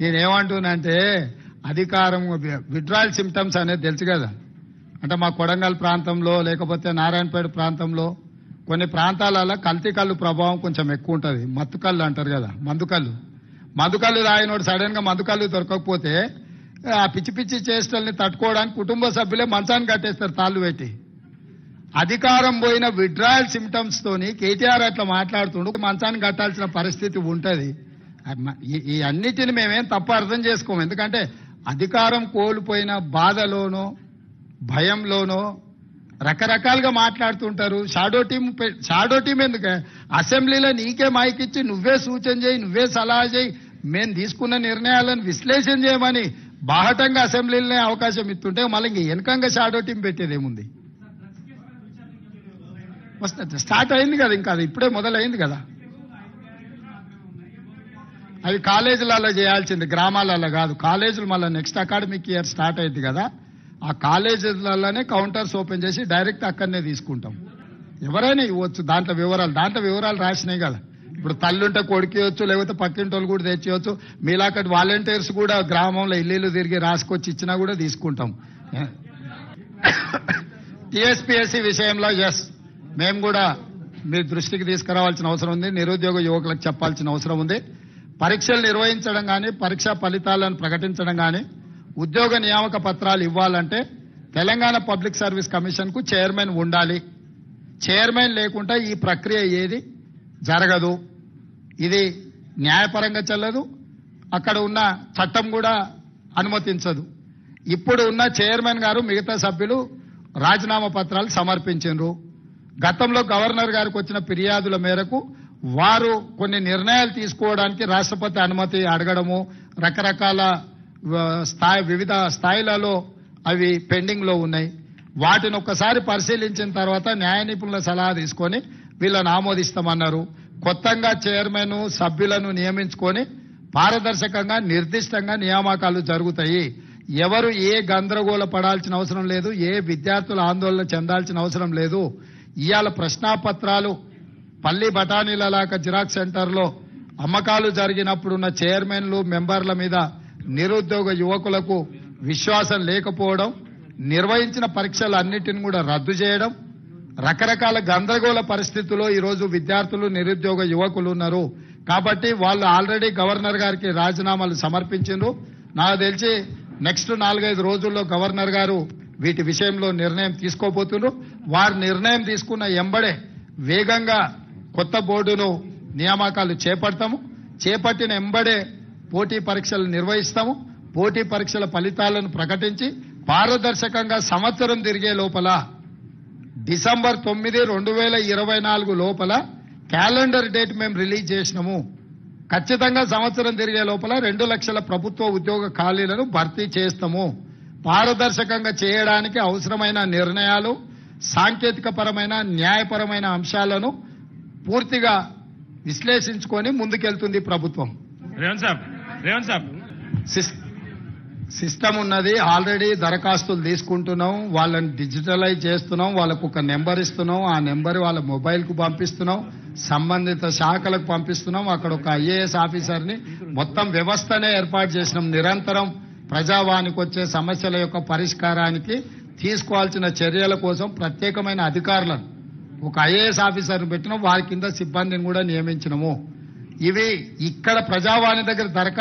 నేనేమంటున్నానంటే అధికారం withdrawal symptoms అనేది తెలుసు కదా. అంటే మా కొడంగల్ ప్రాంతంలో లేకపోతే నారాయణపేట ప్రాంతంలో కొన్ని ప్రాంతాలలో కల్తీ కళ్ళు ప్రభావం కొంచెం ఎక్కువ ఉంటుంది. మత్తుకళ్ళు అంటారు కదా మందుకల్లు కళ్ళు. రాయినోడు సడన్గా తాగినోడు సడన్గా దొరకకపోతే ఆ పిచ్చి పిచ్చి చేష్టల్ని తట్టుకోవడానికి కుటుంబ సభ్యులే మంచాన్ని కట్టేస్తారు తాళ్ళు పెట్టి. అధికారం పోయిన విడ్రాయల్ సిమ్టమ్స్ తోని కేటీఆర్ అట్లా మాట్లాడుతుండు మంచాన్ని కట్టాల్సిన పరిస్థితి ఉంటుంది. ఈ- అన్నిటిని మేమేం తప్ప అర్థం చేసుకోము. ఎందుకంటే అధికారం కోల్పోయిన బాధలోనో భయంలోనో రకరకాలుగా మాట్లాడుతుంటారు. షాడో టీం పె- షాడో టీం ఎందుకే? అసెంబ్లీలో నీకే మైక్ ఇచ్చి నువ్వే సూచన చేయి నువ్వే సలహా చేయి. మేము తీసుకున్న నిర్ణయాలను విశ్లేషణ చేయమని బాహటంగా అసెంబ్లీలోనే అవకాశం ఇస్తుంటే మళ్ళీ ఇంక వెనకంగా షాడో టీం పెట్టేదేముంది స్టార్ట్ అయింది కదా ఇంకా అది. ఇప్పుడే మొదలైంది కదా. అవి కాలేజీలలో చేయాల్సింది గ్రామాలలో కాదు. కాలేజీలు మళ్ళీ నెక్స్ట్ అకాడమిక్ ఇయర్ స్టార్ట్ అయింది కదా. ఆ కాలేజీలలోనే కౌంటర్స్ ఓపెన్ చేసి డైరెక్ట్ అక్కడనే తీసుకుంటాం. ఎవరైనా ఇవ్వచ్చు దాంట్లో వివరాలు. దాంట్లో వివరాలు రాసినాయి కదా. ఇప్పుడు తల్లుంటే కొడుకేయచ్చు లేకపోతే పక్కింటోళ్ళు కూడా తెచ్చేయచ్చు మీలాకటి వాలంటీర్స్ కూడా గ్రామంలో ఇల్లు తిరిగి రాసుకొచ్చి ఇచ్చినా కూడా తీసుకుంటాం. టీఎస్పీఎస్సీ విషయంలో ఎస్ మేము కూడా మీరు దృష్టికి తీసుకురావాల్సిన అవసరం ఉంది. నిరుద్యోగ యువకులకు చెప్పాల్సిన అవసరం ఉంది. పరీక్షలు నిర్వహించడం కానీ పరీక్షా ఫలితాలను ప్రకటించడం కానీ ఉద్యోగ నియామక పత్రాలు ఇవ్వాలంటే తెలంగాణ పబ్లిక్ సర్వీస్ కమిషన్కు చైర్మన్ ఉండాలి. చైర్మన్ లేకుండా ఈ ప్రక్రియ ఏది జరగదు. ఇది న్యాయపరంగా చెల్లదు. అక్కడ ఉన్న చట్టం కూడా అనుమతించదు. ఇప్పుడు ఉన్న చైర్మన్ గారు మిగతా సభ్యులు రాజీనామా పత్రాలు సమర్పించారు గతంలో గవర్నర్ గారికి వచ్చిన ఫిర్యాదుల మేరకు వారు కొన్ని నిర్ణయాలు తీసుకోవడానికి రాష్ట్రపతి అనుమతి అడగడము రకరకాల స్థాయి వివిధ స్థాయిలలో అవి పెండింగ్లో ఉన్నాయి. వాటిని ఒక్కసారి పరిశీలించిన తర్వాత న్యాయ నిపుణుల సలహా తీసుకొని వీళ్ళని ఆమోదిస్తామన్నారు. కొత్తగా చైర్మన్ సభ్యులను నియమించుకొని పారదర్శకంగా నిర్దిష్టంగా నియామకాలు జరుగుతాయి. ఎవరు ఏ గందరగోళ పడాల్సిన అవసరం లేదు ఏ విద్యార్థులు ఆందోళన చెందాల్సిన అవసరం లేదు. ఇవాళ ప్రశ్నాపత్రాలు పల్లి బఠానీలలాక జిరాక్స్ సెంటర్లో అమ్మకాలు జరిగినప్పుడున్న చైర్మన్లు మెంబర్ల మీద నిరుద్యోగ యువకులకు విశ్వాసం లేకపోవడం నిర్వహించిన పరీక్షలు అన్నిటిని కూడా రద్దు చేయడం రకరకాల గందరగోళ పరిస్థితుల్లో ఈరోజు విద్యార్థులు నిరుద్యోగ యువకులు ఉన్నారు. కాబట్టి వాళ్ళు ఆల్రెడీ గవర్నర్ గారికి రాజీనామాలు సమర్పించారు నాకు తెలిసి నెక్స్ట్ నాలుగైదు రోజుల్లో గవర్నర్ గారు వీటి విషయంలో నిర్ణయం తీసుకోబోతున్నారు వారు నిర్ణయం తీసుకున్న ఎంబడే వేగంగా కొత్త బోర్డును నియామకాలు చేపడతాము. చేపట్టిన ఎంబడే పోటీ పరీక్షలు నిర్వహిస్తాము. పోటీ పరీక్షల ఫలితాలను ప్రకటించి పారదర్శకంగా సంవత్సరం తిరిగే లోపల డిసెంబర్ తొమ్మిది రెండు వేల ఇరవై నాలుగు లోపల క్యాలెండర్ డేట్ మేము రిలీజ్ చేసినాము. ఖచ్చితంగా సంవత్సరం తిరిగే లోపల రెండు లక్షల ప్రభుత్వ ఉద్యోగ ఖాళీలను భర్తీ చేస్తాము. పారదర్శకంగా చేయడానికి అవసరమైన నిర్ణయాలు సాంకేతిక పరమైన న్యాయపరమైన అంశాలను పూర్తిగా విశ్లేషించుకొని ముందుకెళ్తుంది ప్రభుత్వం. రేవంత్ సాబ్ రేవంత్ సాబ్. సిస్- సిస్టమ్ ఉన్నది ఆల్రెడీ దరఖాస్తులు తీసుకుంటున్నాం వాళ్ళని డిజిటలైజ్ చేస్తున్నాం వాళ్ళకు ఒక నెంబర్ ఇస్తున్నాం ఆ నెంబర్ వాళ్ళ మొబైల్కు పంపిస్తున్నాం సంబంధిత శాఖలకు పంపిస్తున్నాం అక్కడ ఒక ఐఏఎస్ ఆఫీసర్ని మొత్తం వ్యవస్థనే ఏర్పాటు చేసినాం. నిరంతరం ప్రజావానికి వచ్చే సమస్యల యొక్క పరిష్కారానికి తీసుకోవాల్సిన చర్యల కోసం ప్రత్యేకమైన అధికారులను ఒక ఐఏఎస్ ఆఫీసర్ని పెట్టినాం వారి కింద సిబ్బందిని కూడా నియమించినము ఇవి ఇక్కడ ప్రజావాణి దగ్గర దరఖాస్తు